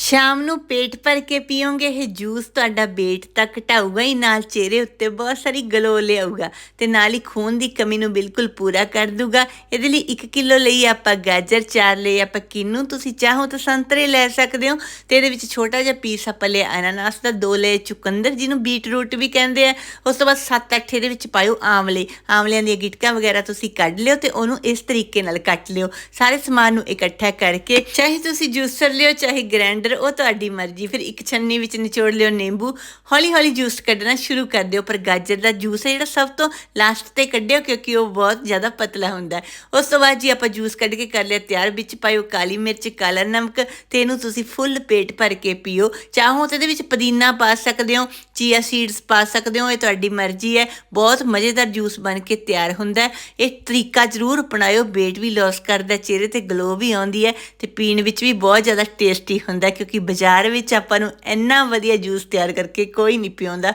ਸ਼ਾਮ ਨੂੰ ਪੇਟ ਭਰ ਕੇ ਪੀਓਗੇ, ਇਹ ਜੂਸ ਤੁਹਾਡਾ weight ਤਾਂ ਘਟਾਊਗਾ ਹੀ ਨਾਲ ਚਿਹਰੇ ਉੱਤੇ ਬਹੁਤ ਸਾਰੀ ਗਲੋ ਲਿਆਊਗਾ ਤੇ ਨਾਲ ਹੀ ਖੂਨ ਦੀ ਕਮੀ ਨੂੰ ਬਿਲਕੁਲ ਪੂਰਾ ਕਰ ਦੂਗਾ ਇਹਦੇ ਲਈ 1 ਕਿਲੋ ਲਈ ਆਪਾਂ ਗਾਜਰ, ਚਾਰ ਲਈ ਆਪਾਂ ਕਿੰਨੂ ਤੁਸੀਂ ਚਾਹੋ ਤਾਂ ਸੰਤਰੇ ਲੈ ਸਕਦੇ ਹੋ ਤੇ ਇਹਦੇ ਵਿੱਚ ਛੋਟਾ ਜਿਹਾ ਪੀਸ ਆਪਾਂ ਲਿਆ, ਅਨਾਨਾਸ ਦਾ ਦੋ ਲੈ ਚੁਕੰਦਰ ਜਿਹਨੂੰ ਬੀਟ ਰੂਟ ਵੀ ਕਹਿੰਦੇ ਆ। ਉਸ ਤੋਂ ਬਾਅਦ 7-8 ਇਹਦੇ ਵਿੱਚ ਪਾਇਓ ਆਮਲੇ ਆਮਲਿਆਂ ਦੀਆਂ ਗਿਟਕਾਂ ਵਗੈਰਾ ਤੁਸੀਂ ਕੱਢ ਲਿਓ ਤੇ ਉਹਨੂੰ ਇਸ ਤਰੀਕੇ ਨਾਲ ਕੱਟ ਲਿਓ। ਸਾਰੇ ਸਮਾਨ ਨੂੰ ਇਕੱਠਾ ਕਰਕੇ ਚਾਹੇ ਤੁਸੀਂ ਜੂਸਰ ਲਿਓ, ਚਾਹੇ ਗ੍ਰੈਂਡਰ ਗ੍ਰਾਈਂਡਰ ਉਹ ਤੁਹਾਡੀ ਮਰਜ਼ੀ, ਫਿਰ ਇੱਕ ਛੰਨੀ ਵਿੱਚ ਨਿਚੋੜ ਲਿਓ ਨਿੰਬੂ ਹੌਲੀ ਹੌਲੀ ਜੂਸ ਕੱਢਣਾ ਸ਼ੁਰੂ ਕਰ ਦਿਓ, ਪਰ ਗਾਜਰ ਦਾ ਜੂਸ ਹੈ ਜਿਹੜਾ ਸਭ ਤੋਂ ਲਾਸਟ ਤੇ ਕੱਢਿਓ ਕਿਉਂਕਿ ਉਹ ਬਹੁਤ ਜ਼ਿਆਦਾ ਪਤਲਾ ਹੁੰਦਾ ਉਸ ਤੋਂ ਬਾਅਦ ਜੀ ਆਪਾਂ ਜੂਸ ਕੱਢ ਕੇ ਕਰ ਲਿਆ ਤਿਆਰ, ਵਿੱਚ ਪਾਇਓ ਕਾਲੀ ਮਿਰਚ, ਕਾਲਾ ਨਮਕ ਤੇ ਇਹਨੂੰ ਤੁਸੀਂ ਫੁੱਲ ਪੇਟ ਭਰ ਕੇ ਪੀਓ। ਚਾਹੋ ਤੇ ਇਹਦੇ ਵਿੱਚ ਪੁਦੀਨਾ ਪਾ ਸਕਦੇ ਹੋ ਚੀਆ ਸੀਡਸ ਪਾ ਸਕਦੇ ਹੋ, ਇਹ ਤੁਹਾਡੀ ਮਰਜ਼ੀ ਹੈ। ਬਹੁਤ ਮਜ਼ੇਦਾਰ ਜੂਸ ਬਣ ਕੇ ਤਿਆਰ ਹੁੰਦਾ ਇਹ ਤਰੀਕਾ ਜ਼ਰੂਰ ਅਪਣਾਇਓ, weight ਵੀ ਲਾਸ ਕਰਦਾ, ਚਿਹਰੇ ਤੇ ਗਲੋ ਵੀ ਆਉਂਦੀ ਹੈ ਤੇ ਪੀਣ ਵਿੱਚ ਵੀ ਬਹੁਤ ਜ਼ਿਆਦਾ ਟੇਸਟੀ ਹੁੰਦਾ ਕਿਉਂਕਿ ਬਾਜ਼ਾਰ ਵਿੱਚ ਆਪਾਂ ਨੂੰ ਇੰਨਾ ਵਧੀਆ ਜੂਸ ਤਿਆਰ ਕਰਕੇ ਕੋਈ ਨਹੀਂ ਪਿਉਂਦਾ।